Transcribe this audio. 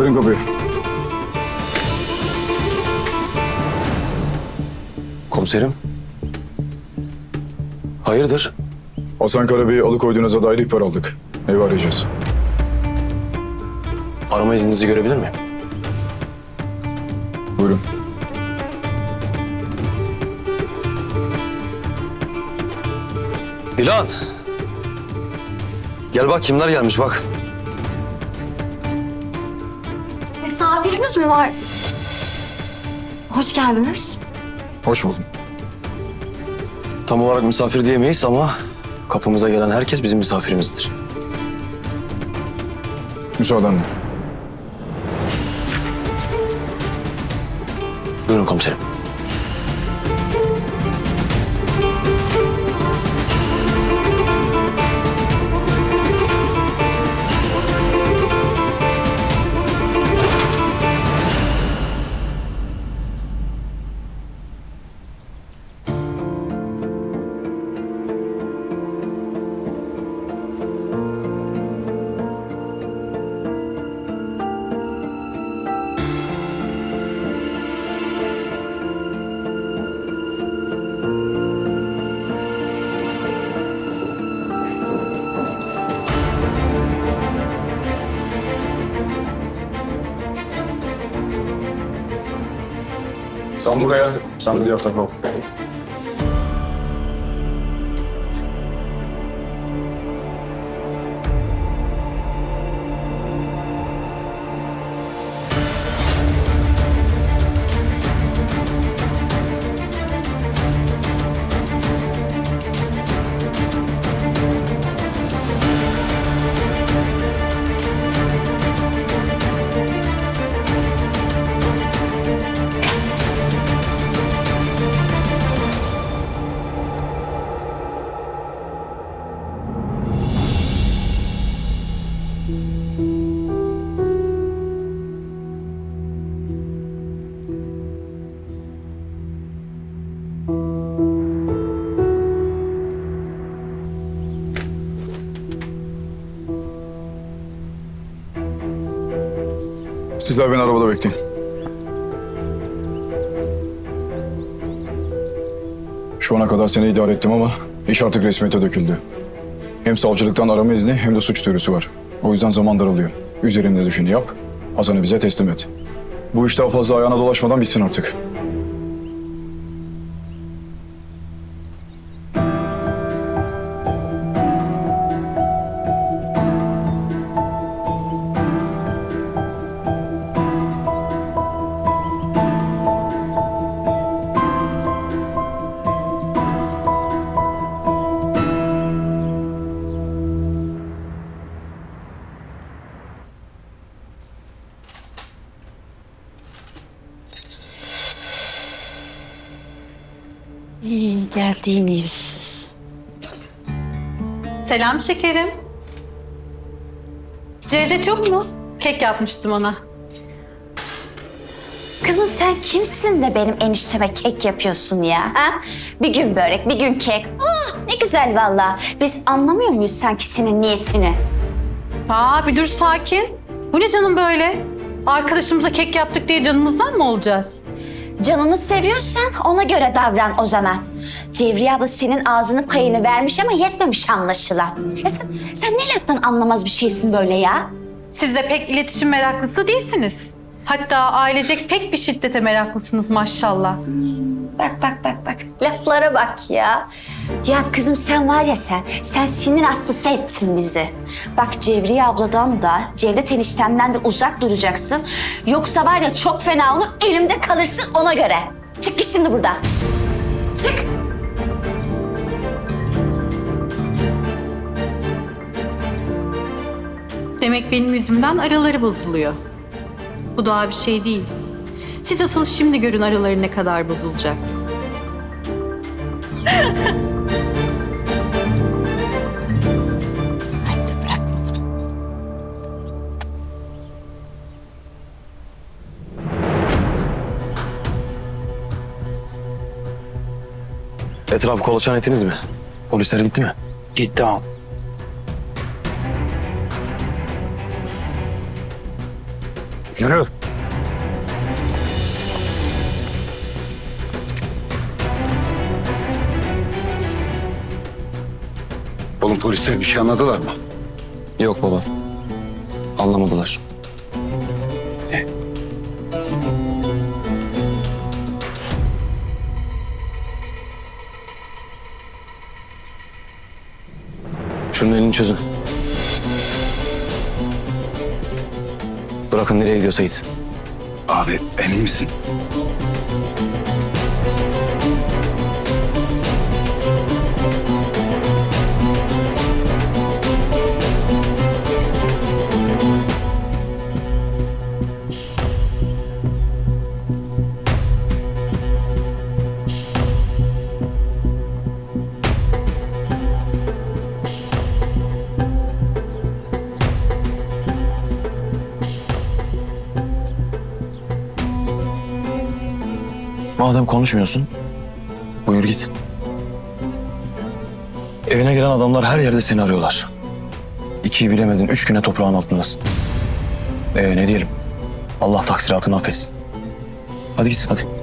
Kırın kapıyı. Komiserim. Hayırdır? Hasan Karabey'i alıkoyduğunuza dair ihbar aldık. Evi arayacağız. Arama izninizi görebilir miyim? Buyurun. Dilan. Gel bak kimler gelmiş bak. Misafirimiz mi var? Hoş geldiniz. Hoş buldum. Tam olarak misafir diyemeyiz ama kapımıza gelen herkes bizim misafirimizdir. Müsaadenle. Buyurun komiserim. Sen buraya. Sen diğer tarafa. Sizler beni arabada bekleyin. Şu ana kadar seni idare ettim ama iş artık resmiyete döküldü. Hem savcılıktan arama izni hem de suç duyurusu var. O yüzden zaman daralıyor. Üzerinde düşeni yap, Hasan'ı bize teslim et. Bu iş daha fazla ayağına dolaşmadan bitsin artık. İyi geldiğin yüzsüz. Selam şekerim. Cevdet yok mu? Kek yapmıştım ona. Kızım sen kimsin de benim enişteme kek yapıyorsun ya? Ha? Bir gün börek, bir gün kek. Ah, ne güzel valla. Biz anlamıyor muyuz sanki senin niyetini? Aa bir dur sakin. Bu ne canım böyle? Arkadaşımıza kek yaptık diye canımızdan mı olacağız? Canını seviyorsan ona göre davran o zaman. Cevriye abla senin ağzının payını vermiş ama yetmemiş anlaşılan. Ya sen, sen ne laftan anlamaz bir şeysin böyle ya? Siz de pek iletişim meraklısı değilsiniz. Hatta ailecek pek bir şiddete meraklısınız maşallah. Bak bak bak bak. Laflara bak ya. Ya kızım sen var ya sen, sen sinir hastası ettin bizi. Bak Cevriye abladan da, Cevdet eniştemden de uzak duracaksın. Yoksa var ya çok fena olur, elimde kalırsın ona göre. Çık git şimdi buradan. Çık. Demek benim yüzümden araları bozuluyor. Bu daha bir şey değil. Siz asıl şimdi görün araları ne kadar bozulacak. Etrafı kolaçan ettiniz mi? Polisler gitti mi? Gitti ağam. Yürü. Oğlum polisler bir şey anladılar mı? Yok baba. Anlamadılar. Şunun elini çözün. Bırakın nereye gidiyorsa gitsin. Abi emin misin? Madem konuşmuyorsun, buyur git. Evine gelen adamlar her yerde seni arıyorlar. İkiyi bilemedin, üç güne toprağın altındasın. Ee ne diyelim? Allah taksiratını affetsin. Hadi git, hadi.